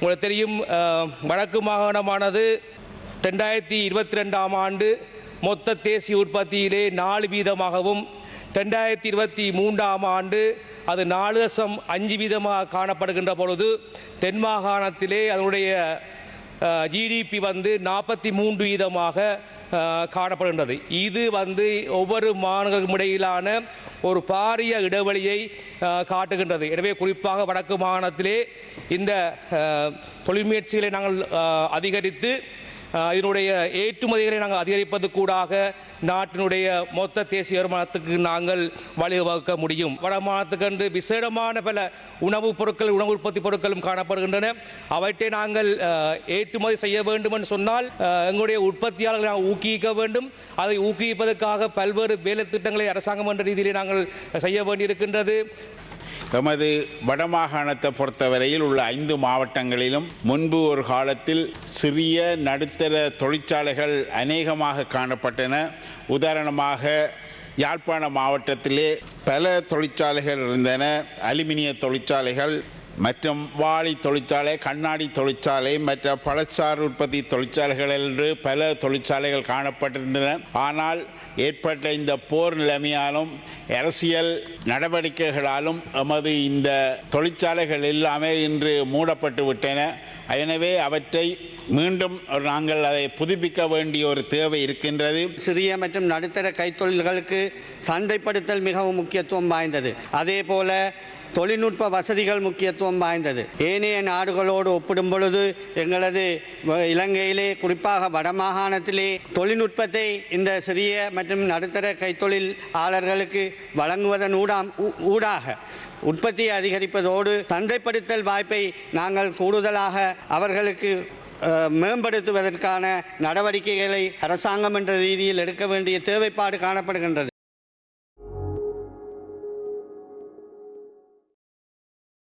உங்களுக்கு தெரியும் வடக்கு மாகாணமானது ரெண்டாயிரத்தி இருபத்தி ரெண்டாம் ஆண்டு மொத்த தேசிய உற்பத்தியிலே நாலு வீதமாகவும் ரெண்டாயிரத்தி இருபத்தி மூன்றாம் ஆண்டு அது நாலு தசம் அஞ்சு வீதமாக காணப்படுகின்ற பொழுது தென் மாகாணத்திலே அதனுடைய ஜிடிபி வந்து நாற்பத்தி மூன்று வீதமாக காணப்படுகின்றது. இது வந்து ஒவ்வொரு மாநிலங்களுக்கும் இடையிலான ஒரு பாரிய இடைவெளியை காட்டுகின்றது. எனவே குறிப்பாக வடக்கு மாகாணத்திலே இந்த தொழில் முயற்சிகளை நாங்கள் அதிகரித்து இதனுடைய ஏற்றுமதிகளை நாங்கள் அதிகரிப்பது கூடாக நாட்டினுடைய மொத்த தேசிய வருமானத்துக்கு நாங்கள் வழிவகுக்க முடியும். வடமானத்துக்கு என்று விசேடமான பல உணவுப் பொருட்கள் உணவு உற்பத்தி பொருட்களும் காணப்படுகின்றன. அவற்றை நாங்கள் ஏற்றுமதி செய்ய வேண்டும் என்று சொன்னால் எங்களுடைய உற்பத்தியாளர்களை நாங்கள் ஊக்குவிக்க வேண்டும். அதை ஊக்குவிப்பதற்காக பல்வேறு வேலை திட்டங்களை அரசாங்கம் என்ற ரீதியிலே நாங்கள் செய்ய வேண்டியிருக்கின்றது. எமது வடமாகாணத்தை பொறுத்தவரையில் உள்ள ஐந்து மாவட்டங்களிலும் முன்பு ஒரு காலத்தில் சிறிய நடுத்தர தொழிற்சாலைகள் அநேகமாக காணப்பட்டன. உதாரணமாக யாழ்ப்பாண மாவட்டத்திலே பல தொழிற்சாலைகள் இருந்தன. அலுமினிய தொழிற்சாலைகள் மற்றும் வாழி தொழிற்சாலை கண்ணாடி தொழிற்சாலை மற்ற பழச்சாறு உற்பத்தி தொழிற்சாலைகள் என்று பல தொழிற்சாலைகள் காணப்பட்டிருந்தன. ஆனால் ஏற்பட்ட இந்த போர் நிலைமையாலும் அரசியல் நடவடிக்கைகளாலும் எமது இந்த தொழிற்சாலைகள் எல்லாமே இன்று மூடப்பட்டு விட்டன. எனவே அவற்றை மீண்டும் நாங்கள் அதை புதுப்பிக்க வேண்டிய ஒரு தேவை இருக்கின்றது. சிறிய மற்றும் நடுத்தர கைத்தொழில்களுக்கு சந்தைப்படுத்தல் மிகவும் முக்கியத்துவம் வாய்ந்தது. அதே போல தொழில்நுட்ப வசதிகள் முக்கியத்துவம் வாய்ந்தது. ஏனைய நாடுகளோடு ஒப்பிடும் பொழுது எங்களது வ- இலங்கையிலே குறிப்பாக வடமாகாணத்திலே தொழில்நுட்பத்தை இந்த சிறிய மற்றும் நடுத்தர கைத்தொழிலாளர்களுக்கு வழங்குவதன் ஊடாக உற்பத்தியை அதிகரிப்பதோடு சந்தைப்படுத்தல் வாய்ப்பை நாங்கள் கூடுதலாக அவர்களுக்கு மேம்படுத்துவதற்கான நடவடிக்கைகளை அரசாங்கம் என்ற ரீதியில் எடுக்க வேண்டிய தேவைப்பாடு காணப்படுகின்றது.